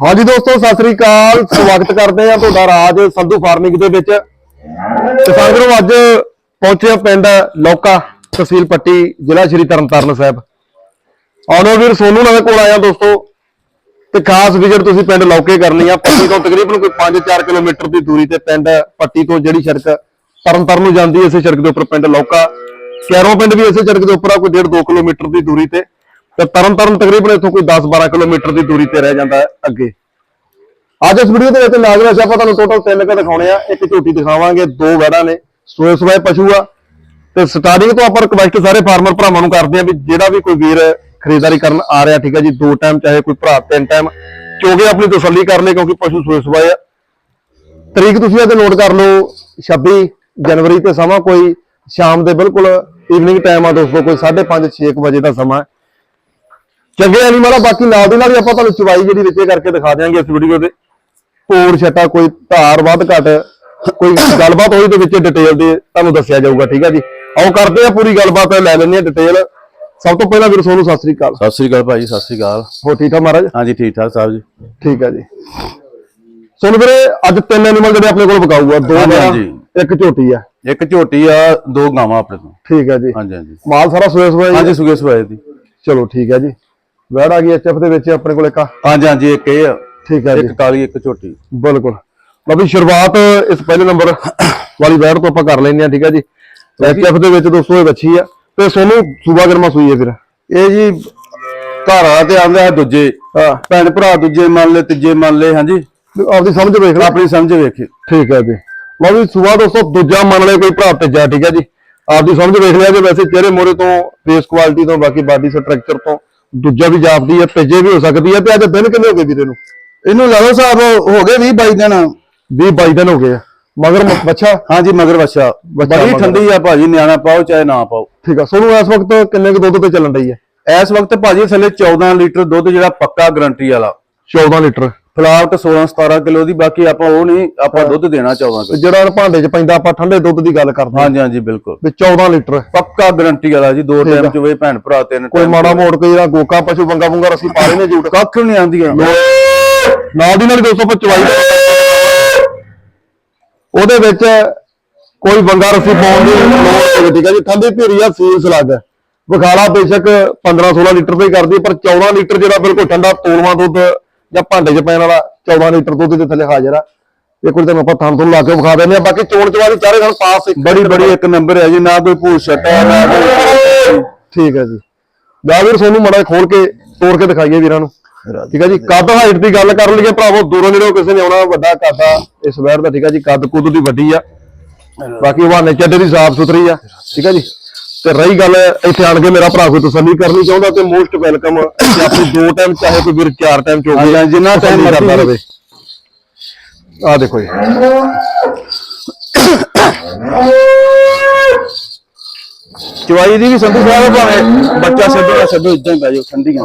ਹਾਂਜੀ ਦੋਸਤੋ, ਸਤਿ ਸ੍ਰੀ ਅਕਾਲ। ਸਵਾਗਤ ਕਰਦੇ ਆ ਤੁਹਾਡਾ ਰਾਜ ਸੰਧੂ ਫਾਰਮਿੰਗ ਦੇ ਵਿੱਚ। ਕਿਸਾਨ ਵੀਰੋ, ਅੱਜ ਪਹੁੰਚਿਆ ਪਿੰਡ ਲੌਕਾ ਤਹਿਸੀਲ ਪੱਟੀ, ਜ਼ਿਲ੍ਹਾ ਸ਼੍ਰੀ ਤਰਨਤਾਰਨ ਸਾਹਿਬ। ਆਨੋ ਵੀਰ, ਸੋਨੂ ਨਵੇਂ ਕੋਲ ਆਇਆ ਦੋਸਤੋ। ਤੇ ਖਾਸ ਵਿਜ਼ਿਟ ਤੁਸੀਂ ਪਿੰਡ ਲੌਕੇ ਕਰਨੀ ਆ। ਪੱਟੀ ਤੋਂ ਤਕਰੀਬਨ ਕੋਈ 5-4 ਕਿਲੋਮੀਟਰ ਦੀ ਦੂਰੀ ਤੇ ਪਿੰਡ ਪੱਟੀ ਤੋਂ ਜਿਹੜੀ ਸੜਕ ਤਰਨਤਾਰਨ ਨੂੰ ਜਾਂਦੀ ਹੈ, ਇਸੇ ਸੜਕ ਦੇ ਉੱਪਰ ਪਿੰਡ ਲੌਕਾ। ਕੈਰੋਂ ਪਿੰਡ ਵੀ ਇਸੇ ਸੜਕ ਦੇ ਉੱਪਰ ਆ, ਕੋਈ 1.5-2 ਕਿਲੋਮੀਟਰ ਦੀ ਦੂਰੀ ਤੇ। ਤੇ ਤਰਨਤਾਰਨ ਤਕਰੀਬਨ ਇੱਥੋਂ ਕੋਈ 10-12 ਕਿਲੋਮੀਟਰ ਦੀ ਦੂਰੀ ਤੇ ਰਹਿ ਜਾਂਦਾ ਹੈ ਅੱਗੇ। ਅੱਜ ਇਸ ਵੀਡੀਓ ਦੇ ਵਿੱਚ ਨਾਗਰਾ ਸ਼ਾਹ ਆਪਾਂ ਤੁਹਾਨੂੰ ਟੋਟਲ ਤਿੰਨ ਕ ਦਿਖਾਉਣੇ ਆ। ਇੱਕ ਝੋਟੀ ਦਿਖਾਵਾਂਗੇ, ਦੋ ਵੜਾ ਨੇ, ਸੋਏ ਸੋਏ ਪਸ਼ੂ ਆ। ਤੇ ਸਟਾਰਟਿੰਗ ਤੋਂ ਆਪਾਂ ਰਿਕਵੈਸਟ ਸਾਰੇ ਫਾਰਮਰ ਭਰਾਵਾਂ ਨੂੰ ਕਰਦੇ ਆ ਵੀ ਜਿਹੜਾ ਵੀ ਕੋਈ ਵੀਰ ਖਰੀਦਦਾਰੀ ਕਰਨ ਆ ਰਿਹਾ, ਠੀਕ ਹੈ ਜੀ, ਦੋ ਟਾਈਮ ਚਾਹੇ ਕੋਈ ਭਰਾ ਤਿੰਨ ਟਾਈਮ ਚੋਗੇ ਆਪਣੀ ਤਸੱਲੀ ਕਰ ਲੇ ਕਿਉਂਕਿ ਪਸ਼ੂ ਸੋਏ ਸੋਏ ਆ। ਤਰੀਕ ਤੁਸੀਂ ਇਹਦੇ ਨੋਟ ਕਰ ਲਓ 26 ਜਨਵਰੀ ਤੇ ਸਮਾਂ ਕੋਈ, ਸ਼ਾਮ ਦੇ ਬਿਲਕੁਲ ਈਵਨਿੰਗ ਟਾਈਮ ਆ ਦੋਸਤੋ, ਕੋਈ 5:30 6 ਵਜੇ ਦਾ ਸਮਾਂ। ਹੈ। ਚੰਗੇ ਐਨੀਮਲ ਆ ਬਾਕੀ ਨਾਲ ਦੀ ਨਾਲ ਹੀ ਆਪਾਂ ਤੁਹਾਨੂੰ ਚਵਾਈ ਜਿਹੜੀ ਵਿੱਚੇ ਕਰਕੇ ਦਿਖਾ ਦਿਆਂਗੇ ਇਸ ਵੀਡੀਓ ਦੇ ਕੋੜ ਛਟਾ ਕੋਈ ਧਾਰ ਵੱਧ ਘਟ ਕੋਈ ਗੱਲਬਾਤ ਹੋਈ ਦੇ ਵਿੱਚ ਡਿਟੇਲ ਦੇ ਤੁਹਾਨੂੰ ਦੱਸਿਆ ਜਾਊਗਾ ਠੀਕ ਹੈ ਜੀ? ਆਓ ਕਰਦੇ ਆ ਪੂਰੀ ਗੱਲਬਾਤ ਲੈ ਲੈਂਦੇ ਆ ਡਿਟੇਲ ਸਭ ਤੋਂ ਪਹਿਲਾਂ ਵੀਰ ਸੋਨੂੰ ਸਤਿ ਸ੍ਰੀ ਅਕਾਲ। ਸਤਿ ਸ੍ਰੀ ਅਕਾਲ ਭਾਜੀ ਸਤਿ ਸ੍ਰੀ ਅਕਾਲ। ਹੋ ਠੀਕ ਆ ਮਹਾਰਾਜ? ਹਾਂਜੀ ਠੀਕ ਠਾਕ ਸਾਹਿਬ ਜੀ। ਠੀਕ ਹੈ ਜੀ। ਸੋਨੂੰ ਵੀਰੇ ਅੱਜ ਤਿੰਨ ਐਨੀਮਲ ਜਿਹੜੇ ਆਪਣੇ ਕੋਲ ਵਿਕਾਊ ਆ ਦੋ ਹਾਂਜੀ। ਇੱਕ ਝੋਟੀ ਆ। ਇੱਕ ਝੋਟੀ ਆ ਦੋ ਗਾਵਾਂ ਆਪਣੇ ਤੋਂ ਠੀਕ ਹੈ ਜੀ। ਹਾਂਜੀ ਹਾਂਜੀ। ਮਾਲ ਸਾਰਾ ਸੋਇਆ ਸੋਇਆ ਹਾਂਜੀ ਸੁਗੇ ਸਵਾਏ ਦੀ ਚਲੋ ਠੀਕ ਹੈ ਜੀ। ਵੈੜ ਆ ਗਈ ਐਚਐਫ ਦੇ ਵਿੱਚ ਆਪਣੇ ਕੋਲ ਇੱਕ ਹਾਂਜੀ ਹਾਂਜੀ ਇੱਕ ਇਹ ਆ। ਠੀਕ ਹੈ ਜੀ। ਇੱਕ ਕਾਲੀ ਇੱਕ ਝੋਟੀ। ਬਿਲਕੁਲ। ਵੀ ਸ਼ੁਰੂਆਤ ਇਸ ਪਹਿਲੇ ਨੰਬਰ ਵਾਲੀ ਵੈੜ ਤੋਂ ਆਪਾਂ ਕਰ ਲੈਂਦੇ ਆ ਠੀਕ ਹੈ ਜੀ। ਐਚਐਫ ਦੇ ਵਿੱਚ ਦੋਸਤੋ ਇਹ ਬੱਚੀ ਆ। ਤੇ ਸੋਨੂੰ ਸੂਬਾ ਗਰਮਾ ਸੂਈ ਹੈ ਫਿਰ। ਇਹ ਜੀ ਘਰ ਤੇ ਆਂਦਾ ਹੈ ਦੂਜੇ। ਭੈਣ ਭਰਾ ਦੂਜੇ ਮੰਨ ਲੈ ਤੀਜੇ ਮੰਨ ਲੈ ਹਾਂਜੀ। ਆਪਦੀ ਸਮਝ ਵੇਖ ਲੈ ਆਪਣੀ ਸਮਝ ਵੇਖੀ। ਠੀਕ ਹੈ ਜੀ। ਲਓ ਵੀ ਸੂਬਾ ਦੋਸਤੋ ਦੂਜਾ ਮੰਨ ਲਿਆ ਕੋਈ ਭਰਾ ਤੀਜਾ ਠੀਕ ਹੈ ਜੀ। ਆਪਦੀ ਸਮਝ ਵੇਖ ਲਿਆ ਜੇ ਵੈਸੇ ਚਿਹਰੇ ਮੋਰੇ ਤੋਂ ਫੇਸ ਕੁਆਲਿਟੀ ਤੋਂ ਬਾਕੀ ਬਾਡੀ ਸਟਰਕਚਰ ਤੋਂ। ਦੂਜਾ ਵੀ ਜਾਪਦੀ ਹੈ ਤੀਜੇ ਵੀ ਹੋ ਸਕਦੀ ਹੈ ਤੇ ਅੱਜ ਦਿਨ ਕਿੰਨੇ ਹੋ ਗਏ ਵੀਰੇ ਨੂੰ? ਇਹਨੂੰ ਲਾ ਲਓ ਸਾਹਿਬ ਹੋ ਗਏ 20 22 ਦਿਨ। 20 22 ਦਿਨ ਹੋ ਗਏ ਆ। ਮਗਰ ਬੱਚਾ ਹਾਂਜੀ ਮਗਰ ਬੱਚਾ ਬੜੀ। ਠੰਡੀ ਆ ਭਾਜੀ ਨਿਆਣਾ ਪਾਓ ਚਾਹੇ ਨਾ ਪਾਓ। ਠੀਕ ਆ ਸੋਨੂੰ ਇਸ ਵਕਤ ਕਿੰਨੇ ਕੁ ਦੁੱਧ ਤੇ ਚੱਲਣ ਰਹੀ ਹੈ ਇਸ ਵਕਤ ਭਾਜੀ ਥੱਲੇ 14 ਲੀਟਰ ਦੁੱਧ ਜਿਹੜਾ ਪੱਕਾ ਗਰੰਟੀ ਵਾਲਾ। 14 ਲੀਟਰ। ਤਾਂ 16 17 ਕਿਲੋ ਦੀ ਬਾਕੀ ਆਪਾਂ ਉਹ ਨਹੀਂ ਆਪਾਂ ਦੁੱਧ ਦੇਣਾ 14 ਤੇ ਕਿਲੋ ਜਿਹੜਾ ਭਾਂਡੇ 'ਚ ਪੈਂਦਾ ਆਪਾਂ ਠੰਡੇ ਦੁੱਧ ਦੀ ਗੱਲ ਕਰਦੇ ਹਾਂ। ਹਾਂਜੀ ਹਾਂਜੀ ਬਿਲਕੁਲ। ਵੀ 14 ਲੀਟਰ। ਪੱਕਾ ਗਰੰਟੀ ਵਾਲਾ ਜੀ ਦੋ ਟਾਈਮ ਚ ਵੇ ਭੈਣ ਭਰਾ ਤਿੰਨ ਕੋਈ ਮਾੜਾ ਮੋੜ ਕੇ ਜਿਹੜਾ ਗੋਕਾ ਪਸ਼ੂ ਬੰਗਾ ਬੰਗਾ ਰਸੀ ਪਾ ਰਹੇ ਨੇ ਝੂਟ ਕੱਖ ਨਹੀਂ ਆਂਦੀਆਂ ਨਾਲ ਦੀ ਨਾਲ ਹੀ 225 ਉਹਦੇ ਵਿੱਚ ਕੋਈ ਬੰਗਾ ਰਸੀ ਪਾਉਣ ਦੀ ਲੋੜ ਠੀਕ ਹੈ ਜੀ। ਠੰਡੀ ਭੇਰੀ ਆ ਸੀਲ ਸਲੱਗ। ਵਿਖਾਲਾ ਬੇਸ਼ੱਕ 15 16 ਲੀਟਰ ਤੇ ਹੀ ਕਰਦੀ ਪਰ 14 ਲੀਟਰ ਜਿਹੜਾ ਬਿਲਕੁਲ ਠੰਡਾ ਤੋਲਵਾ ਦੁੱਧ ਜਾਂ ਭਾਂਡੇ 'ਚ ਪੈਣ ਵਾਲਾ 14 ਲੀਟਰ ਦੁੱਧ ਦੇ ਥੱਲੇ ਹਾਜ਼ਰ ਆ। ਇੱਕ ਵਾਰ ਤੁਹਾਨੂੰ ਆਪਾਂ ਥਣ ਤੋਂ ਲਾ ਕੇ ਵਿਖਾ ਦਿੰਦੇ ਆ ਬਾਕੀ ਚੋਣ ਚਵਾਰੀ ਚਾਰੇ ਨਾਲ ਪਾਸ ਇੱਕ ਬੜੀ ਬੜੀ ਇੱਕ ਨੰਬਰ ਹੈ ਜੀ ਨਾ ਕੋਈ ਭੂਤ ਛੱਟਾ ਨਾ ਕੋਈ ਠੀਕ ਹੈ ਜੀ। ਜਾ। ਵੀਰ ਸੋਨੂੰ ਮੜਾ ਖੋਲ ਕੇ ਤੋੜ ਕੇ ਦਿਖਾਈਏ ਵੀਰਾਂ ਨੂੰ। ਠੀਕ ਹੈ ਜੀ ਕੱਦ ਹਾਈਟ ਦੀ ਗੱਲ ਕਰ ਲਈਏ ਭਰਾਵੋ ਦੂਰੋਂ ਨੇੜੋਂ ਕਿਸੇ ਨੇ ਆਉਣਾ ਵੱਡਾ ਕੱਦ ਇਸ ਵੈਰ ਦਾ ਠੀਕ ਹੈ ਜੀ ਕੱਦ ਕੁੱਦ ਦੀ ਵੱਡੀ ਆ। ਬਾਕੀ ਹਵਾਨੇ ਚੱਡੇ ਦੀ ਸਾਫ਼ ਸੁਥਰੀ ਆ। ਠੀਕ ਹੈ ਜੀ। ਤੇ ਰਹੀ ਗੱਲ ਇੱਥੇ ਆਣ ਕੇ ਮੇਰਾ ਭਰਾ ਕੋਈ ਤਸੱਲੀ ਕਰਨੀ ਚਾਹੁੰਦਾ ਤੇ ਮੋਸਟ ਵੈਲਕਮ ਆਪਣੀ ਦੋ ਟਾਈਮ ਚਾਹੇ ਕੋਈ ਵੀਰ ਚਾਰ ਟਾਈਮ ਚੋਗੇ ਜਿੰਨਾ ਤਸੱਲੀ ਕਰਦਾ ਰਵੇ ਆ ਦੇਖੋ ਜੀ। ਚਵਾਈ ਦੀ ਵੀ ਸੰਧੂ ਸਾਹਿਬ ਭਾਵੇਂ ਬੱਚਾ ਜਾਂ ਛੱਡੋ ਇਦਾਂ ਹੀ ਪੈ ਜਾਓ ਠੰਡੀਆਂ।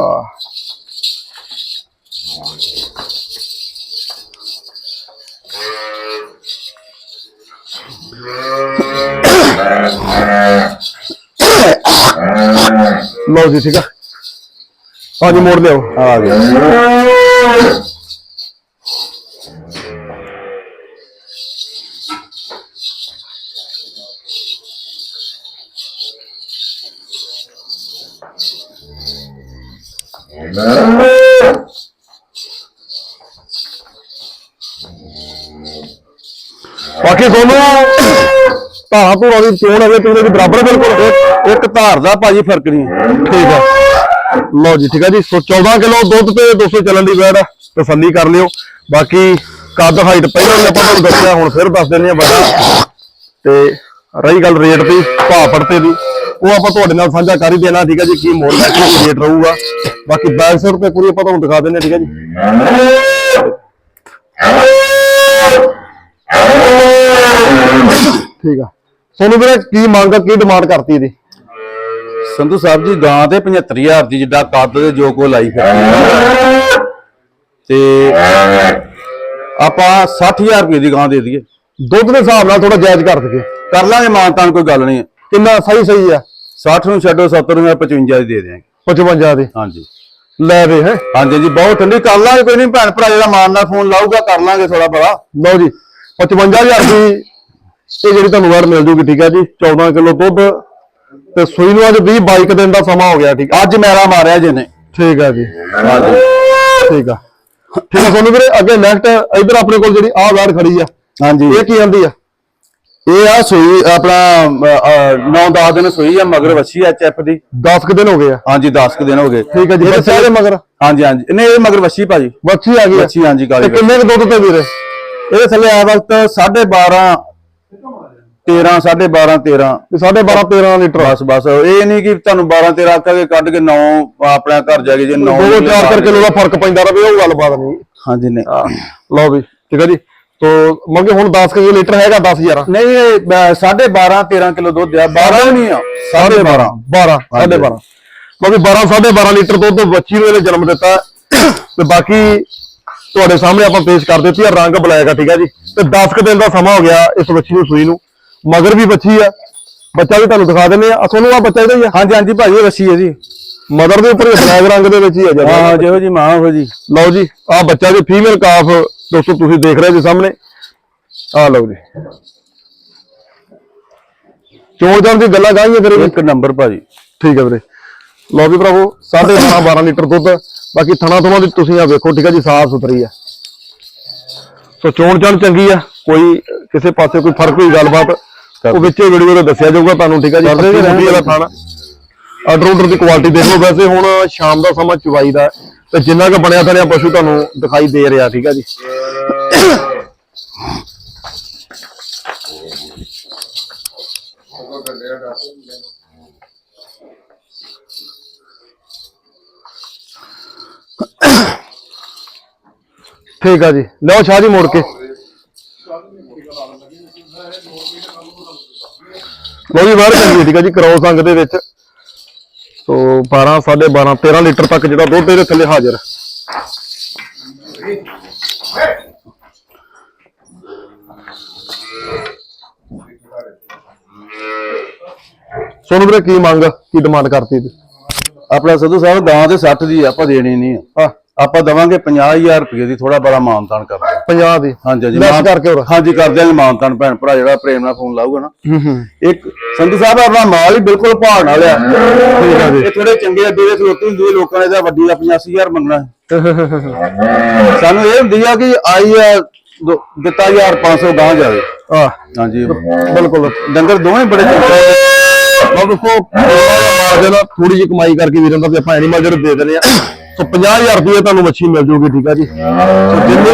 ਆ ਲਓ ਜੀ ਠੀਕ ਆ ਹਾਂਜੀ ਮੋੜ ਲਿਓ ਆ ਗਿਆ ਬਾਕੀ ਤੁਹਾਨੂੰ ਧਾਰਾਂ ਧੂਰਾਂ ਦੀ ਚੋਣ ਹੋਵੇ ਤੁਸੀਂ ਦੀ ਬਰਾਬਰ ਬਿਲਕੁਲ ਇੱਕ- ਧਾਰ ਦਾ ਭਾਜੀ ਫ਼ਰਕ ਨਹੀਂ। ਠੀਕ ਆ ਲਓ ਜੀ, ਠੀਕ ਆ ਜੀ। ਸੋ 14 ਕਿਲੋ ਦੁੱਧ ਤੇ 200 ਚੱਲਣ ਦੀ ਵੈੜ, ਤਸੱਲੀ ਕਰ ਲਿਓ। ਬਾਕੀ ਕੱਦ ਹਾਈਟ ਪਹਿਲਾਂ ਵੀ ਆਪਾਂ ਤੁਹਾਨੂੰ ਦੱਸਿਆ, ਹੁਣ ਫਿਰ ਦੱਸ ਦਿੰਦੇ ਆ ਵੱਡਾ। ਤੇ ਰਹੀ ਗੱਲ ਰੇਟ ਦੀ, ਭਾਅ ਪੜਤੇ ਦੀ। ਉਹ ਆਪਾਂ ਤੁਹਾਡੇ ਨਾਲ ਸਾਂਝਾ ਕਰ ਹੀ ਦੇਣਾ, ਠੀਕ ਹੈ ਜੀ, ਕੀ ਮੋੜ ਹੈ ਕੀ ਰੇਟ ਰਹੂਗਾ। ਬਾਕੀ ਬੈਕ ਸਾਈਡ ਤੇ ਪੂਰੀ ਆਪਾਂ ਤੁਹਾਨੂੰ ਦਿਖਾ ਦਿੰਦੇ ਆ ਠੀਕ ਆ ਜੀ। ਠੀਕ ਆ ਸੋਨੂੰ ਵੀਰੇ ਕੀ ਮੰਗ ਆ ਕੀ ਡਿਮਾਂਡ ਕਰਤੀ ਇਹਦੀ? ਸੰਧੂ ਸਾਹਿਬ ਜੀ ਗਾਂ ਤੇ 75000 ਦੀ ਜਿੱਡਾ ਕੱਦ ਦੇ ਜੋ ਕੋ ਲਾਈ ਫਿਰ ਤੇ ਆਪਾਂ 60000 ਰੁਪਏ ਦੀ ਗਾਂ ਦੇ ਦਈਏ। ਦੁੱਧ ਦੇ ਹਿਸਾਬ ਨਾਲ ਥੋੜਾ ਜਾਇਜ਼ ਕਰ ਦਈਏ। ਕਰ ਲਾਂਗੇ ਮਾਨਤਾਨ ਕੋਈ ਗੱਲ ਨਹੀਂ ਕਿੰਨਾ ਸਹੀ ਸਹੀ ਆ? 60 ਨੂੰ ਛੱਡੋ 70 ਨੂੰ 55 ਦੀ ਦੇ ਦਿਆਂਗੇ। 55 ਦੇ? ਹਾਂਜੀ। ਲੈ ਵੇ ਹੈ? ਹਾਂਜੀ ਜੀ ਬਹੁਤ ਠੰਡੀ ਕਰ ਲਾਂਗੇ ਕੋਈ ਨਹੀਂ ਭੈਣ ਭਰਾ ਜਿਹੜਾ ਮਾਨ ਨਾਲ ਫੋਨ ਲਾਊਗਾ ਕਰ ਲਾਂਗੇ ਥੋੜਾ ਬੜਾ। ਲਓ ਜੀ 55000 ਦੀ ਇਹ ਜਿਹੜੀ ਤੁਹਾਨੂੰ ਵਾਰ ਮਿਲ ਜੂਗੀ ਠੀਕ ਹੈ ਜੀ 14 ਕਿਲੋ ਦੁੱਧ ਤੇ ਸੂਈ ਨੂੰ ਅੱਜ 20 22 ਦਿਨ ਦਾ ਸਮਾਂ ਹੋ ਗਿਆ ਠੀਕ। ਅੱਜ ਮੇਰਾ ਮਾਰਿਆ ਜੀ ਨੇ ਠੀਕ ਆ ਜੀ। ਹਾਂਜੀ ਠੀਕ ਆ। ਠੀਕ ਆ ਸੋਨੂੰ ਵੀਰੇ ਅੱਗੇ ਨੈਕਸਟ ਇਧਰ ਆਪਣੇ ਕੋਲ ਜਿਹੜੀ ਆਹ ਵਾਰ ਖੜੀ ਆ ਹਾਂਜੀ। ਇਹ ਕੀ ਆਂਦੀ ਆ? ਇਹ ਆ ਸੂਈ ਆਪਣਾ 9-10 ਦਿਨ ਸੂਈ ਆ ਮਗਰ ਵੱਛੀ ਐਚ ਐਫ ਦੀ। 10 ਕੁ ਦਿਨ ਹੋ ਗਏ ਆ। ਹਾਂਜੀ 10 ਕੁ ਦਿਨ ਹੋ ਗਏ। ਠੀਕ ਆ ਜੀ ਇਹ ਬੱਚਾ ਦੇ ਮਗਰ? ਹਾਂਜੀ ਹਾਂਜੀ। ਨਹੀਂ ਇਹ ਮਗਰ ਵੱਛੀ ਭਾਜੀ। ਬੱਚੀ ਆ ਗਈ ਵੱਛੀ ਹਾਂਜੀ ਕਾਲੀ ਕਿੰਨੇ ਕੁ ਦੁੱਧ ਤੇ ਵੀਰੇ? ਇਹਦੇ ਥੱਲੇ ਆ ਵਕਤ 12.5 13 12.5 13 ਇਹ 12.5 13 ਲੀਟਰ। ਬਸ ਬਸ। ਇਹ ਨਹੀਂ ਕਿ ਤੁਹਾਨੂੰ 12 13 ਆਖਾਂਗੇ ਕੱਢ ਕੇ 9 ਆਪਣਾ ਘਰ ਜਾ ਕੇ ਜੇ 9 ਦੋ ਚਾਰ ਕਰ ਕਿਲੋ ਦਾ ਫ਼ਰਕ ਪੈਂਦਾ ਰਵੇ ਉਹ ਗੱਲਬਾਤ ਨਹੀਂ। ਹਾਂਜੀ ਨਹੀਂ। ਲਓ ਵੀ ਠੀਕ ਆ ਜੀ। ਤੋ ਮੰਗੇ ਹੁਣ 10 ਕਿਲੋ ਲੀਟਰ ਹੈਗਾ 10000 ਨਹੀਂ ਇਹ 12.5 13 ਕਿਲੋ ਦੁੱਧ ਆ। 12 ਨਹੀਂ ਆ। 12.5 12 12.5 ਬਾਕੀ 12 12.5 ਲੀਟਰ ਦੁੱਧ ਬੱਚੀ ਨੂੰ ਇਹਨੇ ਜਨਮ ਦਿੱਤਾ। ਤੇ ਬਾਕੀ ਤੁਹਾਡੇ ਸਾਹਮਣੇ ਆਪਾਂ ਪੇਸ਼ ਕਰ ਦਿੱਤੀ ਆ ਰੰਗ ਬਲੈਕ ਆ ਠੀਕ ਆ ਜੀ। ਤੇ 10 ਕੁ ਦਿਨ ਦਾ ਸਮਾਂ ਹੋ ਗਿਆ ਇਸ ਬੱਚੀ ਨੂੰ ਸੂਈ ਨੂੰ। ਮਗਰ ਵੀ ਬੱਚੀ ਆ। ਬੱਚਾ ਵੀ ਤੁਹਾਨੂੰ ਦਿਖਾ ਦਿੰਦੇ ਆ ਤੁਹਾਨੂੰ ਆ ਬੱਚਾ ਇਹਦਾ ਹੀ ਆ? ਹਾਂਜੀ ਹਾਂਜੀ ਭਾਜੀ ਇਹ ਵੱਛੀ ਹੈ ਜੀ। ਮਦਰ ਦੇ ਉੱਪਰ ਬਲੈਕ ਰੰਗ ਦੇ ਵਿੱਚ ਹੀ ਆ ਜਰਾ ਹਾਂ ਜਿਹੋ ਜੀ ਮਾਂ ਹੋ ਜੀ। ਲਓ ਜੀ ਆ ਬੱਚਾ ਜੀ ਫੀਮੇਲ ਕਾਫ ਦੋਸਤੋ ਤੁਸੀਂ ਦੇਖ ਰਹੇ ਜੀ ਸਾਹਮਣੇ। ਆ ਲਓ ਜੀ। ਚੋਣ ਜਾਣ ਦੀ ਗੱਲਾਂ ਗਾਈਆਂ ਫਿਰ ਇੱਕ ਨੰਬਰ ਭਾਜੀ। ਠੀਕ ਹੈ ਵੀਰੇ। ਲਓ ਵੀ ਭਰਾਵੋ 12.5 12 ਲੀਟਰ ਦੁੱਧ। ਬਾਕੀ ਥਣਾ ਥਣਾ ਦੀ ਤੁਸੀਂ ਆ ਵੇਖੋ ਠੀਕ ਹੈ ਜੀ ਸਾਫ਼ ਸੁਥਰੀ ਆ ਸੋ ਚੋਣ ਚਾਣ ਚੰਗੀ ਆ ਕੋਈ ਕਿਸੇ ਪਾਸੇ ਕੋਈ ਫ਼ਰਕ ਹੋਈ ਗੱਲਬਾਤ ਉਹ ਵਿੱਚੇ ਵੀਡੀਓ ਦੇ ਦੱਸਿਆ ਜਾਊਗਾ ਤੁਹਾਨੂੰ ਠੀਕ ਹੈ ਜੀ ਕਰਦੇ ਵੀ ਰਹਿਣਗੇ। ਦਾ ਥਾਣਾ। ਆਰਡਰ ਆਰਡਰ ਦੀ ਕੁਆਲਿਟੀ ਦੇਖ ਲਓ ਵੈਸੇ ਹੁਣ ਸ਼ਾਮ ਦਾ ਸਮਾਂ ਚੁਵਾਈ ਦਾ ਤੇ ਜਿੰਨਾ ਕੁ ਬਣਿਆ ਤਣਿਆ ਪਸ਼ੂ ਤੁਹਾਨੂੰ ਦਿਖਾਈ ਦੇ ਰਿਹਾ ਠੀਕ ਹੈ ਜੀ। ਠੀਕ ਆ ਜੀ। ਲਓ ਸ਼ਾਹ ਜੀ ਮੋੜ ਕੇ। ਲਓ ਜੀ ਬਾਹਰ ਚੱਲੀਏ ਠੀਕ ਆ ਜੀ ਕਰੋਸ ਅੰਗ ਦੇ ਵਿੱਚ। ਸੋ 12 12.5 13 ਲੀਟਰ ਤੱਕ ਜਿਹੜਾ ਦੁੱਧ ਇਹਦੇ ਥੱਲੇ ਹਾਜ਼ਰ। ਹੈ। ਸੋਨੂੰ ਵੀਰੇ, ਕੀ ਮੰਗ ਕੀ ਡਿਮਾਂਡ ਕਰਤੀ ਜੀ ਆਪਣਾ ਸਧੂ ਸਾਹਿਬ ਗਾਂ ਦੇ 60 ਦੀ ਆਪਾਂ ਦੇਣੀ ਨਹੀਂ। ਆ ਆਪਾਂ ਦਵਾਂਗੇ 50000 ਰੁਪਏ ਦੀ ਥੋੜਾ ਬੜਾ ਮਾਨਤਾਨ ਕਰਦੇ 50 ਦੀ। ਹਾਂਜੀ ਹਾਂਜੀ ਲੈਸ ਕਰਕੇ ਹੋਰ। ਹਾਂਜੀ ਕਰ ਦਿਆਂਗੇ ਮਾਨਤਾਨ ਭੈਣ ਭਰਾ ਜਿਹੜਾ ਪ੍ਰੇਮ ਨਾਲ ਫੋਨ ਲਾਊਗਾ ਨਾ। ਇੱਕ ਸੰਧੂ ਸਾਹਿਬ ਆਪਣਾ ਮਾਲ ਹੀ ਬਿਲਕੁਲ ਵਾਲਿਆ। ਠੀਕ ਆ ਜੀ। ਇਹ ਥੋੜੇ ਚੰਗੇ ਅੱਡੇ ਦੇ ਖਲੋਤੇ ਹੁੰਦੇ ਲੋਕਾਂ ਨੇ ਤਾਂ ਵੱਡੀ ਦਾ 85000 ਮੰਗਣਾ। ਸਾਨੂੰ ਇਹ ਹੁੰਦੀ ਆ ਕਿ ਆਈ ਆ ਦਿੱਤਾ 1500 ਗਾਂ ਜਾਵੇ। ਆ ਹਾਂਜੀ। ਬਿਲਕੁਲ। ਡੰਗਰ ਦੋਵੇਂ ਬੜੇ ਚੰਗੇ ਲਓ ਦੋਸਤੋ ਮਾਰਜਨ ਥੋੜੀ ਜਿਹੀ ਕਮਾਈ ਕਰਕੇ ਵੀਰਾਂ ਦਾ ਤੇ ਆਪਾਂ ਐਨੀਮਲ ਜਿਹੜੇ ਦੇ ਦਿੰਦੇ ਆ। ਸੋ 50000 ਰੁਪਏ ਤੁਹਾਨੂੰ ਮੱਛੀ ਮਿਲ ਜੂਗੀ ਠੀਕ ਆ ਜੀ। ਸੋ ਜਿੰਨੇ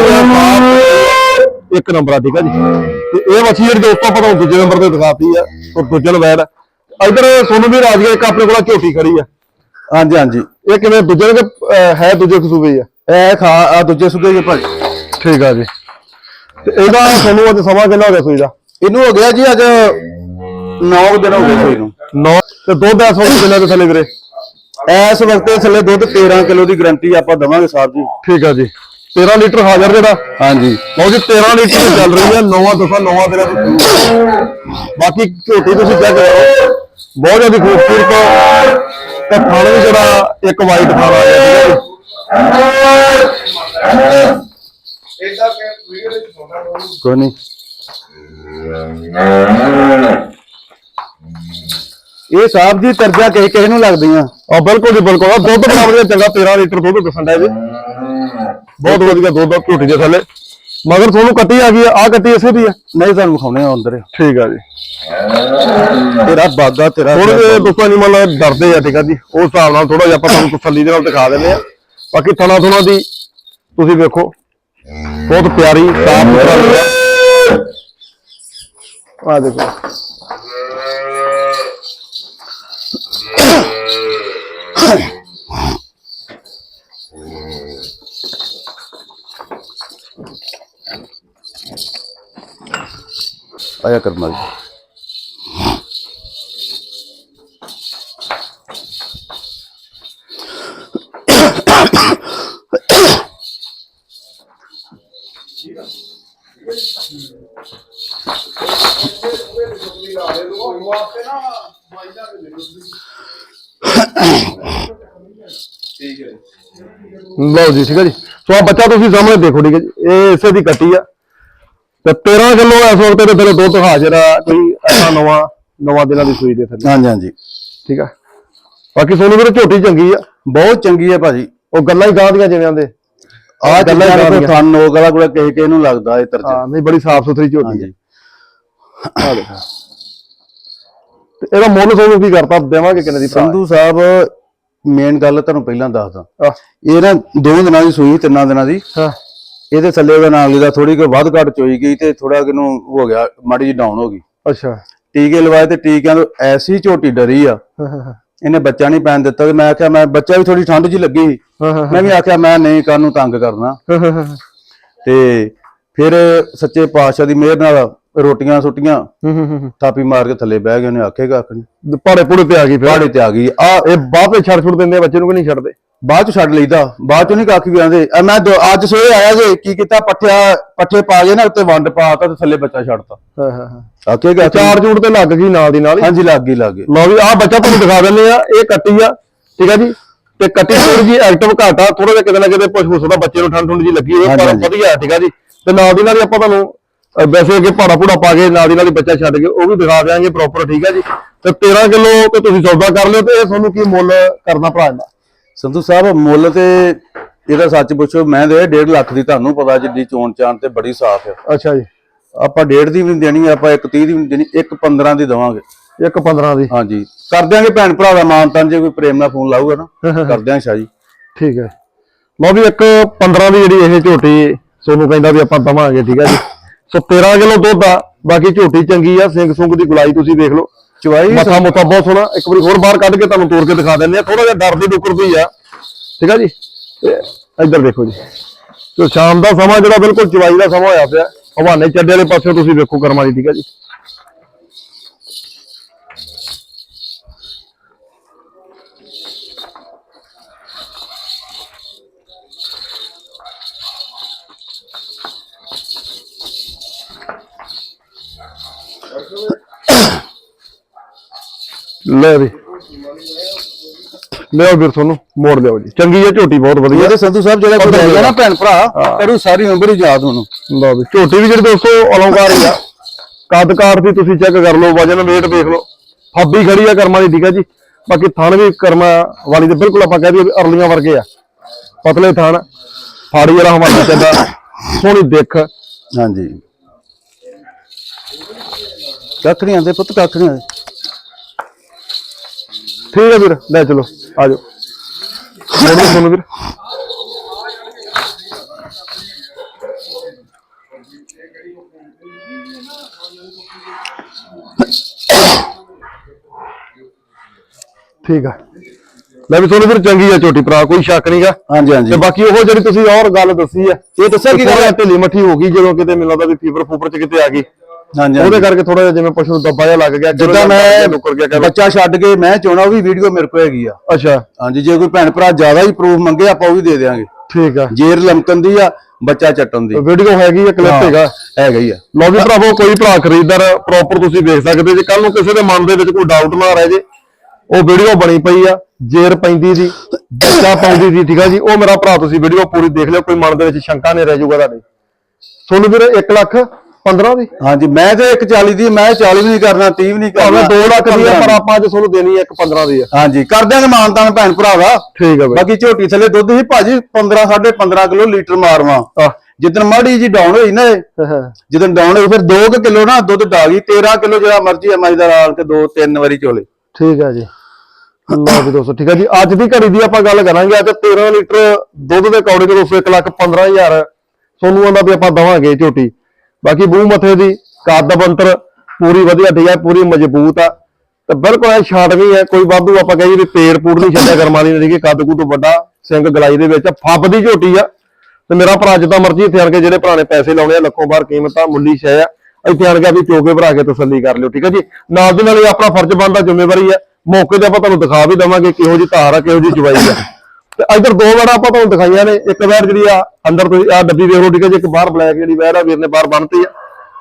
ਵੀ ਇੱਕ ਨੰਬਰ ਆ ਠੀਕ ਆ ਜੀ। ਤੇ ਇਹ ਮੱਛੀ ਜਿਹੜੀ ਦੋਸਤੋ ਆਪਾਂ ਤੁਹਾਨੂੰ ਦੂਜੇ ਨੰਬਰ ਤੇ ਦਿਖਾਤੀ ਆ ਸੋ ਦੂਜੇ ਨੰਬਰ ਇਧਰ ਸੋਨੂੰ ਵੀ ਰਾਜ ਇੱਕ ਆਪਣੇ ਕੋਲ ਝੋਟੀ ਖੜੀ ਆ। ਹਾਂਜੀ ਹਾਂਜੀ। ਇਹ ਕਿਵੇਂ ਦੂਜੇ ਦੇ ਹੈ ਦੂਜੇ ਕਸੂਬੇ ਹੀ ਆ? ਇਹ ਖਾ ਆ ਦੂਜੇ ਸੁਗੇ ਜੀ ਭਾਜੀ। ਠੀਕ ਆ ਜੀ। ਤੇ ਇਹਦਾ ਤੁਹਾਨੂੰ ਅੱਜ ਸਮਾਂ ਕਿੰਨਾ ਹੋ ਗਿਆ ਸੂਈ ਦਾ? ਇਹਨੂੰ ਹੋ ਗਿਆ ਜੀ ਅੱਜ 9 ਦਿਨ ਹੋ ਗਏ ਸੂਈ ਨੂੰ। 9 ਤੇ ਦੁੱਧ ਇਸ ਵਕਤ ਕਿੰਨੇ ਦੇ ਥੱਲੇ ਵੀਰੇ? ਇਸ ਵਕਤ ਥੱਲੇ ਦੁੱਧ 13 ਕਿਲੋ ਦੀ ਗਾਰੰਟੀ ਆਪਾਂ ਦਵਾਂਗੇ ਸਾਹਿਬ ਜੀ। ਠੀਕ ਆ ਜੀ। 13 ਲੀਟਰ ਹਾਜ਼ਰ ਜਿਹੜਾ? ਹਾਂਜੀ। ਲਓ ਜੀ 13 ਲੀਟਰ ਦੀ ਚੱਲ ਰਹੀ ਹੈ ਨੌਵਾਂ ਦਫਾ ਨੌਵਾਂ ਦਿਨਾਂ ਤੋਂ। ਬਾਕੀ ਝੋਟੀ ਤੁਸੀਂ ਚੈੱਕ ਕਰੋ। ਬਹੁਤ ਜ਼ਿਆਦਾ ਖੂਬਸੂਰਤ ਤੇ ਥਾਣੇ ਵੀ ਜਿਹੜਾ ਇੱਕ ਵਾਈਟ ਥਾਣਾ ਆ ਗਿਆ ਠੀਕ ਹੈ ਜੀ। ਕੋਈ ਨਹੀਂ ਇਹ ਸਾਹਿਬ ਜੀ ਤਰਜਾ ਕਿਸੇ ਕਿਸੇ ਨੂੰ ਲੱਗਦੀਆਂ। ਆ ਬਿਲਕੁਲ ਜੀ ਬਿਲਕੁਲ। ਆ ਦੁੱਧ ਬੜਾ ਵਧੀਆ ਚੰਗਾ 13 ਲੀਟਰ ਦੁੱਧ ਦੱਸਣ ਦਾ ਜੀ। ਬਹੁਤ ਵਧੀਆ ਦੁੱਧ ਆ ਝੋਟੀ ਦੇ ਥੱਲੇ। ਮਗਰ ਤੁਹਾਨੂੰ ਕੱਟੀ ਆ ਗਈ ਆ ਆਹ ਕੱਟੀ ਇਸੇ ਦੀ ਆ? ਨਹੀਂ ਤੁਹਾਨੂੰ ਵਿਖਾਉਣੇ ਆ ਅੰਦਰ। ਠੀਕ ਆ ਜੀ। ਤੇਰਾ ਬਾਗਾ ਤੇਰਾ ਥੋੜੇ ਜਿਹੇ ਦੋਸਤਾਂ ਨਹੀਂ ਮੰਨ ਲਓ ਡਰਦੇ ਆ ਠੀਕ ਆ ਜੀ। ਉਸ ਹਿਸਾਬ ਨਾਲ ਥੋੜਾ ਜਿਹਾ ਆਪਾਂ ਤੁਹਾਨੂੰ ਤਸੱਲੀ ਦੇ ਨਾਲ ਦਿਖਾ ਦਿੰਦੇ ਆ। ਬਾਕੀ ਥਣਾ ਥੁਣਾ ਦੀ ਤੁਸੀਂ ਵੇਖੋ। ਬਹੁਤ ਪਿਆਰੀ ਸਾਫ਼ ਸੁਥਰਾ ਆ। ਦੇਖੋ। ਆਇਆ ਕਰਨਾ ਜੀ। ਲਓ ਜੀ, ਠੀਕ ਹੈ ਜੀ। ਸੋ ਆ ਬੱਚਾ ਤੁਸੀਂ ਸਾਹਮਣੇ ਦੇਖੋ, ਠੀਕ ਹੈ ਜੀ। ਇਹ ਇਸੇ ਦੀ ਕੱਟੀ ਆ। ਤੇ 13 ਕਿਲੋ ਇਸ ਵਕਤ ਦੇ ਥੱਲੇ ਦੁੱਧ ਹਾਜ਼ਰ ਆ ਕੋਈ ਐਸਾ ਨਵਾਂ ਨਵਾਂ ਦਿਨਾਂ ਦੀ ਸੂਈ ਦੇ ਥੱਲੇ। ਹਾਂਜੀ ਹਾਂਜੀ। ਠੀਕ ਆ? ਬਾਕੀ ਸੋਨੂੰ ਵੀਰ ਝੋਟੀ ਚੰਗੀ ਆ। ਬਹੁਤ ਚੰਗੀ ਹੈ ਭਾਜੀ। ਉਹ ਗੱਲਾਂ ਹੀ ਗਾਹ ਦੀਆਂ ਜਿਵੇਂ ਆਂਦੇ ਆ ਗੱਲਾਂ ਗੱਲਾਂ ਹੀ ਦੀਆਂ। ਥਣ ਨੋਕ ਵਾਲਾ ਕੋਈ ਕਿਸੇ ਕਿਸੇ ਨੂੰ ਲੱਗਦਾ ਇਹ ਤਰਜ ਹਾਂ ਨਹੀਂ ਬੜੀ ਸਾਫ਼ ਸੁਥਰੀ ਝੋਟੀ ਹੈ ਆ ਦੇਖ। ਤੇ ਇਹਦਾ ਮੁੱਲ ਸੋਨੂੰ ਕੀ ਕਰਤਾ? ਦੇਵਾਂਗੇ ਕਿੰਨੇ ਦੀ? ਸੰਧੂ ਸਾਹਿਬ ਮੇਨ ਗੱਲ ਤੁਹਾਨੂੰ ਪਹਿਲਾਂ ਦੱਸਦਾ। ਇਹ ਨਾ ਦੋ ਦਿਨਾਂ ਦੀ ਸੂਈ ਤਿੰਨਾਂ ਦਿਨਾਂ ਦੀ। ਹਾਂ। ਇਹਦੇ ਥੱਲੇ ਉਹਦਾ ਨਾਲ ਲਿਦਾ ਥੋੜੀ ਕੋਈ ਵੱਧ ਘੱਟ ਚੋਈ ਗਈ ਤੇ ਥੋੜਾ ਕਿਨੂੰ ਹੋ ਗਿਆ ਮਾੜੀ ਜੀ ਡਾਊਨ ਹੋ ਗਈ। ਅੱਛਾ। ਟੀਕੇ ਲਵਾਏ ਤੇ ਟੀਕਿਆਂ ਤੋਂ ਐਸੀ ਝੋਟੀ ਡਰੀ ਆ। ਇਹਨੇ ਬੱਚਾ ਨਹੀਂ ਪੈਣ ਦਿੱਤਾ ਤੇ ਮੈਂ ਆਖਿਆ ਮੈਂ ਬੱਚਾ ਵੀ ਥੋੜੀ ਠੰਡ ਜੀ ਲੱਗੀ ਸੀ। ਮੈਂ ਵੀ ਆਖਿਆ ਮੈਂ ਨਹੀਂ ਤੰਗ ਕਰਨਾ। ਹਾਂ, ਹਾਂ, ਹਾਂ, ਤੇ ਫਿਰ ਸੱਚੇ ਪਾਤਸ਼ਾਹ ਦੀ ਮਿਹਰ ਨਾਲ ਰੋਟੀਆਂ ਸੁੱਟੀਆਂ। ਥਾਪੀ ਮਾਰ ਕੇ ਥੱਲੇ ਬਹਿ ਗਏ ਉਹਨੇ ਆਖੇਗਾ ਕੱਖ ਨਹੀਂ। ਪਾੜੇ ਪੂੜੇ ਤੇ ਆ ਗਈ ਪਹਾੜੀ ਤੇ ਆ ਗਈ। ਆ ਇਹ ਤੇ ਛੱਡ ਛੁੱਟ ਦਿੰਦੇ ਬੱਚੇ ਨੂੰ ਕਿ ਨਹੀਂ ਛੱਡਦੇ। ਬਾਅਦ ਚ ਛੱਡ ਲਈਦਾ ਬਾਅਦ ਚ ਨਹੀਂ ਕੱਖ ਵੀ ਆਂਦੇ। ਮੈਂ ਦੋ- ਅੱਜ ਸਵੇਰੇ ਆਇਆ ਜੇ ਕੀ ਕੀਤਾ ਪੱਠਿਆ ਪੱਠੇ ਪਾ ਗਏ ਨਾ ਉੱਤੇ ਵੰਡ ਪਾਤਾ ਤੇ ਥੱਲੇ ਬੱਚਾ ਛੱਡਤਾ। ਹਾਂ ਹਾਂ ਹਾਂ। ਆਖੇਗਾ ਚਾਰ ਜੂੜ ਤੇ ਲੱਗ ਗਈ ਨਾਲ ਦੀ ਨਾਲ ਹੀ। ਹਾਂਜੀ ਲੱਗ ਗਈ ਲੱਗ ਗਈ। ਲਓ ਵੀ ਆਹ ਬੱਚਾ ਤੁਹਾਨੂੰ ਦਿਖਾ ਦਿੰਦੇ ਆ ਇਹ ਕੱਟੀ ਆ ਠੀਕ ਆ ਜੀ? ਤੇ ਕੱਟੀ ਥੋੜੀ ਜੀ ਐਕਟਿਵ ਘਾਟਾ ਥੋੜਾ ਜਿਹਾ ਕਿਤੇ ਨਾ ਕਿਤੇ ਪੁੱਛ ਪੁੱਛ ਦਾ ਬੱਚੇ ਨੂੰ ਠੰਡ ਠੰਡ ਜੀ ਲੱਗੀ ਹੋਵੇ ਹਾਂਜੀ, ਪਰ ਹਾਂਜੀ। ਵਧੀਆ ਠੀਕ ਆ ਜੀ? ਤੇ ਨਾਲ ਦੀ ਨਾਲ ਹੀ ਆਪਾਂ ਤੁਹਾਨੂੰ ਅਹ ਵੈਸੇ ਅੱਗੇ ਭਾੜਾ ਭੂੜਾ ਪਾ ਕੇ ਨਾਲ ਦੀ ਨਾਲ ਹੀ ਬੱਚਾ ਛੱਡ ਕੇ ਉਹ ਵੀ ਦਿਖਾ ਦਿਆਂਗੇ ਪ੍ਰੋਪਰ ਠੀਕ ਆ ਜੀ? ਤੇ 13 ਕਿਲੋ ਤੇ ਤੁਸੀਂ ਸੌਦਾ ਕਰ ਲਿਓ ਤੇ ਇਹ ਤੁਹਾਨੂੰ ਕੀ ਮੁੱਲ ਕਰਨਾ ਭਰਾ ਇਹਦਾ? ਸੰਧੂ ਸਾਹਿਬ ਮੁੱਲ ਤੇ ਇਹਦਾ ਸੱਚ ਪੁੱਛੋ ਮੈਂ ਦੇ 1.5 ਲੱਖ ਦੀ ਤੁਹਾਨੂੰ ਪਤਾ ਜਿੱਡੀ ਚੋਣ ਚਾਣ ਤੇ ਬੜੀ ਸਾਫ਼ ਹੈ ਅੱਛਾ ਜੀ। ਆਪਾਂ 1.5 ਦੀ ਵੀ ਨਹੀਂ ਦੇਣੀ ਆਪਾਂ 1.30 ਦੀ ਵੀ ਦੇਣੀ 1.15 ਦੀ ਦਵਾਂਗੇ। ਇੱਕ 15 ਦੀ। ਹਾਂਜੀ। ਕਰ ਦਿਆਂਗੇ ਭੈਣ ਭਰਾ ਦਾ ਮਾਨਤਾਨ ਜੇ ਕੋਈ ਪ੍ਰੇਮ ਨਾਲ ਫੋਨ ਲਾਊਗਾ ਨਾ ਕਰ ਦਿਆਂਗੇ ਸ਼ਾਹ। ਜੀ ਠੀਕ ਹੈ। ਲਓ ਵੀ ਇੱਕ 15 ਦੀ ਜਿਹੜੀ ਇਹ ਝੋਟੀ ਸੋਨੂੰ ਕਹਿੰਦਾ ਵੀ ਆਪਾਂ ਦਵਾਂਗੇ ਠੀਕ ਆ ਜੀ। ਸੋ 13 ਕਿਲੋ ਦੁੱਧ ਆ ਬਾਕੀ ਝੋਟੀ ਚੰਗੀ ਆ ਸਿੰਘ ਸੁੰਗ ਦੀ ਗੁਲਾਈ ਤੁਸੀਂ ਦੇਖ ਲਓ। ਚਵਾਈ ਮੱਥਾ ਮੁੱਥਾ ਬਹੁਤ ਸੋਹਣਾ। ਇੱਕ ਵਾਰੀ ਹੋਰ ਬਾਹਰ ਕੱਢ ਕੇ ਤੁਹਾਨੂੰ ਤੋੜ ਕੇ ਦਿਖਾ ਦਿੰਦੇ ਆ ਥੋੜਾ ਜਿਹਾ ਡਰਦੀ ਡੁਕਰਦੀ ਆ। ਠੀਕ ਆ ਜੀ? ਇੱਧਰ ਦੇਖੋ ਜੀ। ਤੇ ਸ਼ਾਮ ਦਾ ਸਮਾਂ ਜਿਹੜਾ ਬਿਲਕੁਲ ਚਵਾਈ ਦਾ ਸਮਾਂ ਹੋਇਆ ਪਿਆ। ਹਵਾਨੇ ਚੱਡੇ ਵਾਲੇ ਪਾਸੇ ਤੁਸੀਂ ਵੇਖੋ ਕਰਮਾਂ ਦੀ ਠੀਕ ਆ ਜੀ? ਲੈ ਵੀ। ਲਿਓ ਵੀਰ ਤੁਹਾਨੂੰ ਮੋੜ ਲਿਓ ਜੀ। ਚੰਗੀ ਹੈ ਝੋਟੀ ਬਹੁਤ ਵਧੀਆ। ਇਹਦੇ ਸੰਧੂ ਸਾਹਿਬ ਜਿਹੜਾ ਕੋਈ ਹੈਗਾ ਨਾ ਭੈਣ ਭਰਾ ਕਰੂ ਸਾਰੀ ਉਮਰ ਹੀ ਯਾਦ ਉਹਨੂੰ ਲਓ ਵੀ ਝੋਟੀ ਵੀ ਜਿਹੜੀ ਦੋਸਤੋ ਅਲੰਕਾਰ ਹੀ ਆ। ਕੱਦ ਕਾਠ ਦੀ ਤੁਸੀਂ ਚੈੱਕ ਕਰ ਲਓ ਵਜਨ weight ਦੇਖ ਲਓ। ਫੱਬੀ ਖੜੀ ਆ ਕਰਮਾਂ ਦੀ ਠੀਕ ਆ ਜੀ। ਬਾਕੀ ਥਣ ਵੀ ਕਰਮਾਂ ਵਾਲੀ ਦੇ ਬਿਲਕੁਲ ਆਪਾਂ ਕਹਿ ਦਈਏ ਅਰਲੀਆਂ ਵਰਗੇ ਆ। ਪਤਲੇ ਥਣ ਫਾੜੀ ਵਾਲਾ ਹਮਾਰਾ ਚੱਦਾ ਸੋਹਣੀ ਦਿੱਖ। ਹਾਂਜੀ। ਕੱਖ ਨਹੀਂ ਆਂਦੇ ਪੁੱਤ ਕੱਖ ਨਹੀਂ ਆਂਦੇ ਠੀਕ ਹੈ ਵੀਰ ਲੈ ਚਲੋ ਆ ਜਾਓ। ਮੋੜੋ ਤੁਹਾਨੂੰ ਵੀਰ। ਠੀਕ ਆ। ਲੈ ਵੀ ਤੁਹਾਨੂੰ ਫਿਰ ਚੰਗੀ ਆ ਝੋਟੀ ਭਰਾ ਕੋਈ ਸ਼ੱਕ ਨਹੀਂਗਾ ਹਾਂਜੀ ਹਾਂਜੀ। ਤੇ ਬਾਕੀ ਉਹ ਜਿਹੜੀ ਤੁਸੀਂ ਹੋਰ ਗੱਲ ਦੱਸੀ ਆ ਇਹ ਦੱਸਿਆ ਕੀ ਗੱਲ? ਢਿੱਲੀ ਮੱਠੀ ਹੋ ਗਈ ਜਦੋਂ ਕਿਤੇ ਮੈਨੂੰ ਲੱਗਦਾ ਵੀ ਫੀਵਰ ਫੂਫਰ ਚ ਕਿਤੇ ਆ ਗਈ। ਹਾਂਜੀ ਉਹਦੇ। ਕਰਕੇ ਥੋੜਾ ਜਿਹਾ ਜਿਵੇਂ ਪਸ਼ੂ ਨੂੰ ਦੱਬਾ ਜਿਹਾ ਲੱਗ ਗਿਆ ਜਿੱਦਾਂ ਮੈਂ ਨੁਕਰ ਗਿਆ ਕਹਿੰਦਾ ਬੱਚਾ ਛੱਡ ਕੇ ਮੈਂ ਚਾਹਣਾ ਉਹ ਵੀ ਵੀਡੀਓ ਮੇਰੇ ਕੋਲ ਹੈਗੀ ਆ। ਅੱਛਾ। ਹਾਂਜੀ ਜੇ ਕੋਈ ਭੈਣ ਭਰਾ ਜ਼ਿਆਦਾ ਹੀ ਪ੍ਰੂਫ ਮੰਗੇ ਆਪਾਂ ਉਹ ਵੀ ਦੇ ਦੇਵਾਂਗੇ ਠੀਕ ਆ। ਜੇਰ ਲਮਕਣ ਦੀ ਆ ਬੱਚਾ ਚੱਟਣ ਦੀ। ਵੀਡੀਓ ਹੈਗੀ ਆ ਕਲਿੱਪ ਹੈਗਾ। ਹੈਗਾ ਹੀ ਆ। ਲਓ ਵੀ ਭਰਾਵੋ ਕੋਈ ਭਰਾ ਖਰੀਦਦਾਰ ਪ੍ਰੋਪਰ ਤੁਸੀਂ ਦੇਖ ਸਕਦੇ ਜੇ। ਕੱਲ ਨੂੰ ਕਿਸੇ ਦੇ ਮਨ ਦੇ ਵਿੱਚ ਕੋਈ ਡਾਊਟ ਨਾ ਰਹਿ ਜੇ ਉਹ ਵੀਡੀਓ ਬਣੀ ਪਈ ਆ ਜੇਰ ਪੈਂਦੀ ਸੀ ਬੱਚਾ ਪਾਉਂਦੀ ਸੀ ਠੀਕ ਆ ਜੀ। ਉਹ ਮੇਰਾ ਭਰਾ ਤੁਸੀਂ ਵੀਡੀਓ ਪੂਰੀ ਦੇਖ ਲਿਓ ਕੋਈ ਮਨ ਦੇ ਵਿੱਚ ਸ਼ੰਕਾ ਨਹੀਂ ਰਹਿ ਜਾਊਗਾ ਤੁਹਾਡੇ। ਤੁਹਾਨੂੰ ਵੀਰੇ 1 ਲੱਖ 15 ਦੀ ਹਾਂਜੀ ਮੈਂ ਤੇ 140 ਦੀ ਮੈਂ 40 ਵੀ ਨਹੀਂ ਕਰਨਾ 30 ਵੀ ਨਹੀਂ ਭਾਵੇਂ ਕਰਨਾ 2 ਲੱਖ ਦੀ ਆ ਪਰ ਆਪਾਂ ਅੱਜ ਤੁਹਾਨੂੰ ਦੇਣੀ ਹੈ ਇੱਕ 15 ਦੀ ਆ। ਹਾਂਜੀ ਕਰ ਦਿਆਂਗੇ ਮਾਨਤਾਨ ਭੈਣ ਭਰਾ ਦਾ। ਠੀਕ ਆ ਬਈ। ਬਾਕੀ ਝੋਟੀ ਥੱਲੇ ਦੁੱਧ ਹੀ ਭਾਜੀ 15 15.5 ਕਿਲੋ ਲੀਟਰ ਮਾਰਵਾ। ਜਿੱਦਣ ਮਾੜੀ ਜੀ ਡਾਊਨ ਹੋਈ ਨਾ ਇਹ, ਜਦੋਂ ਡਾਊਨ ਹੋਈ ਫਿਰ 2 ਕਿਲੋ ਨਾ ਦੁੱਧ ਡਾ ਗਈ 13 ਕਿਲੋ ਜਿਹੜਾ ਮਰਜ਼ੀ ਐਮਆਈ ਦਾ ਰਾਲ ਕੇ ਦੋ ਤਿੰਨ ਵਾਰੀ ਚੋਲੇ ਠੀਕ ਆ ਜੀ। ਲਓ ਵੀ ਦੋਸਤੋ ਠੀਕ ਆ ਜੀ। ਅੱਜ ਦੀ ਘੜੀ ਦੀ ਆਪਾਂ ਗੱਲ ਕਰਾਂਗੇ ਅੱਜ 13 ਲੀਟਰ ਦੁੱਧ ਦੇ ਅਕੋਰਡਿੰਗ ਦੋਸਤੋ 1 ਲੱਖ 15000 ਸੋਨੂੰ ਆਂਦਾ ਵੀ ਆਪਾਂ ਦਵਾਂਗੇ ਝੋਟੀ। ਬਾਕੀ ਬੂਹ ਮੱਥੇ ਦੀ ਕੱਦ ਬੰਤਰ ਪੂਰੀ ਵਧੀਆ, ਠੀਕ ਹੈ ਪੂਰੀ ਮਜ਼ਬੂਤ ਆ। ਤੇ ਬਿਲਕੁਲ ਇਹ ਛਾਟ ਵੀ ਹੈ ਕੋਈ ਵਾਧੂ ਆਪਾਂ ਕਹੀਏ ਵੀ ਪੇੜ ਪੂੜ ਨਹੀਂ ਛੱਡਿਆ ਕਰਮਾਂ ਦੀ ਨਹੀਂ ਕਿ ਕੱਦ ਕੁ ਤੋਂ ਵੱਡਾ, ਸਿੰਘ ਗਲਾਈ ਦੇ ਵਿੱਚ ਫੱਬ ਦੀ ਝੋਟੀ ਆ। ਤੇ ਮੇਰਾ ਭਰਾ ਜਿੱਦਾਂ ਮਰਜ਼ੀ ਇੱਥੇ ਆਣ ਕੇ ਜਿਹੜੇ ਭਰਾ ਪੈਸੇ ਲਾਉਣੇ ਆ, ਲੱਖੋਂ ਬਾਹਰ ਕੀਮਤਾਂ, ਮੁੱਲੀ ਸ਼ੈ ਆ, ਇੱਥੇ ਆਣ ਕੇ ਵੀ ਚੋਕੇ ਭਰਾ ਕੇ ਤਸੱਲੀ ਕਰ ਲਿਓ, ਠੀਕ ਹੈ ਜੀ। ਨਾਲ ਦੀ ਨਾਲ ਇਹ ਆਪਣਾ ਫਰਜ਼ ਬਣਦਾ, ਜ਼ਿੰਮੇਵਾਰੀ ਆ। ਮੌਕੇ ਤੇ ਆਪਾਂ ਤੁਹਾਨੂੰ ਦਿਖਾ ਵੀ ਦਵਾਂਗੇ ਕਿਹੋ ਜੀ ਧਾਰ ਆ, ਕਿਹੋ ਜੀ ਜਵਾਈ ਆ। ਤੇ ਇੱਧਰ ਦੋ ਵਾਰ ਆਪਾਂ ਤੁਹਾਨੂੰ ਦਿਖਾਈਆਂ ਨੇ ਇੱਕ ਵਾਰ ਜਿਹੜੀ ਆ ਅੰਦਰ ਤੁਸੀਂ ਆ ਡੱਬੀ ਵੇਖ ਲਓ ਠੀਕ ਹੈ ਜੀ ਇੱਕ ਬਾਹਰ ਬਲੈਕ ਜਿਹੜੀ ਵੈਰ ਆ ਵੀਰ ਨੇ ਬਾਹਰ ਬੰਨਤੀ ਆ।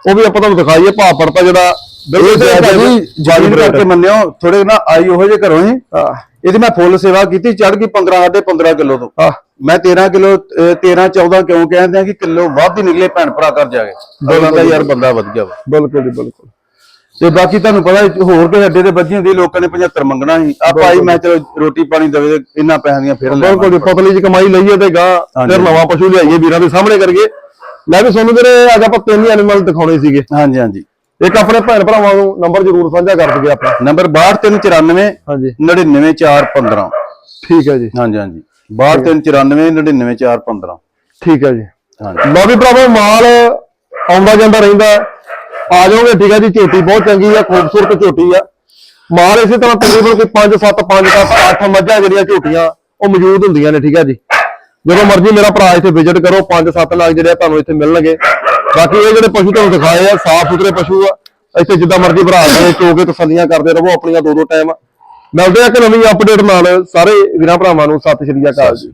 ਉਹ ਵੀ ਆਪਾਂ ਤੁਹਾਨੂੰ ਦਿਖਾਈਏ ਭਾਅ ਪੜਤਾ ਜਿਹੜਾ ਜਾਇਜ਼। ਕਰਕੇ ਮੰਨਿਓ ਥੋੜੇ ਨਾ ਆਈ ਉਹੋ ਜੇ ਘਰੋਂ ਹੀ। ਇਹਦੀ ਮੈਂ ਫੁੱਲ ਸੇਵਾ ਕੀਤੀ ਚੜ ਗਈ 15 ਸਾਢੇ 15 ਕਿਲੋ ਤੋਂ। ਮੈਂ 13 ਕਿਲੋ 13 14 ਕਿਉਂ ਕਹਿੰਦੇ ਆ ਕਿ ਕਿਲੋ ਵੱਧ ਹੀ ਨਿਕਲੇ ਭੈਣ ਭਰਾ ਘਰ ਜਾ ਕੇ। ਉਹਨਾਂ ਦਾ ਯਾਰ ਬੰਦਾ ਵਧੀਆ ਵਾ। ਬਿਲਕੁਲ ਜੀ ਬਿਲਕੁਲ। ਤੇ ਬਾਕੀ ਤੁਹਾਨੂੰ ਪਤਾ ਹੋਰ ਕਿਸੇ ਅੱਡੇ ਤੇ ਵੱਜੀ ਹੁੰਦੀ ਲੋਕਾਂ ਨੇ 75 ਮੰਗਣਾ ਸੀ। ਆਪਾਂ ਹੀ ਮੈਂ ਚਲੋ ਰੋਟੀ ਪਾਣੀ ਦਵੇ ਤੇ ਇਹਨਾਂ ਪੈਸਿਆਂ ਦੀਆਂ ਫਿਰ ਲੈ ਬਿਲਕੁਲ ਪਤਲੀ ਜੀ ਕਮਾਈ ਲਈਏ ਤੇ ਗਾਂ। ਫਿਰ ਨਵਾਂ ਪਸ਼ੂ ਲਿਆਈਏ ਵੀਰਾਂ ਦੇ ਸਾਹਮਣੇ ਕਰੀਏ ਮੈਂ ਵੀ ਤੁਹਾਨੂੰ ਵੀਰੇ ਅੱਜ ਆਪਾਂ ਤਿੰਨ ਐਨੀਮਲ ਦਿਖਾਉਣੇ ਸੀਗੇ। ਹਾਂਜੀ ਹਾਂਜੀ। ਇੱਕ ਆਪਣੇ ਭੈਣ ਭਰਾਵਾਂ ਨੂੰ ਨੰਬਰ ਜ਼ਰੂਰ ਸਾਂਝਾ ਕਰ ਦਈਏ ਆਪਾਂ। ਨੰਬਰ 62394 ਹਾਂਜੀ। 99415 ਠੀਕ ਹੈ ਜੀ। ਹਾਂਜੀ ਹਾਂਜੀ। 62394 99415 ਠੀਕ ਹੈ ਜੀ। ਹਾਂਜੀ। ਲਓ ਵੀ ਭਰਾਵੋ ਮਾਲ ਆਉਂਦਾ ਜਾਂਦਾ ਰਹਿੰਦਾ ਆ ਜਾਓਗੇ, ਠੀਕ ਹੈ ਜੀ, ਝੋਟੀ ਬਹੁਤ ਚੰਗੀ ਆ, ਖੂਬਸੂਰਤ ਝੋਟੀ ਆ। ਮਾਲ ਇਸੇ ਤਰ੍ਹਾਂ ਤਕਰੀਬਨ ਕੋਈ 5 7 5 ਤੱਕ 8 ਮੱਝਾਂ ਜਿਹੜੀਆਂ ਝੋਟੀਆਂ, ਉਹ ਮੌਜੂਦ ਹੁੰਦੀਆਂ ਨੇ, ਠੀਕ ਹੈ ਜੀ। ਜਦੋਂ ਮਰਜ਼ੀ ਮੇਰਾ ਭਰਾ ਇੱਥੇ ਵਿਜ਼ਿਟ ਕਰੋ 5 7 ਲੱਖ ਜਿਹੜੇ ਆ ਤੁਹਾਨੂੰ ਇੱਥੇ ਮਿਲਣਗੇ। ਬਾਕੀ ਇਹ ਜਿਹੜੇ ਪਸ਼ੂ ਤੁਹਾਨੂੰ ਦਿਖਾਏ ਆ ਸਾਫ਼ ਸੁਥਰੇ ਪਸ਼ੂ ਆ, ਇੱਥੇ ਜਿੱਦਾਂ ਮਰਜ਼ੀ ਭਰਾ ਨੇ ਚੋ ਕੇ ਤਸੱਲੀਆਂ ਕਰਦੇ ਰਹੋ, ਆਪਣੀਆਂ ਦੋ ਦੋ ਟਾਈਮ ਮਿਲਦੇ ਆ ਕਿ ਨਵੀਂ ਅਪਡੇਟ ਨਾਲ, ਸਾਰੇ ਵੀਰਾਂ ਭਰਾਵਾਂ ਨੂੰ, ਸਤਿ ਸ਼੍ਰੀ ਅਕਾਲ ਜੀ।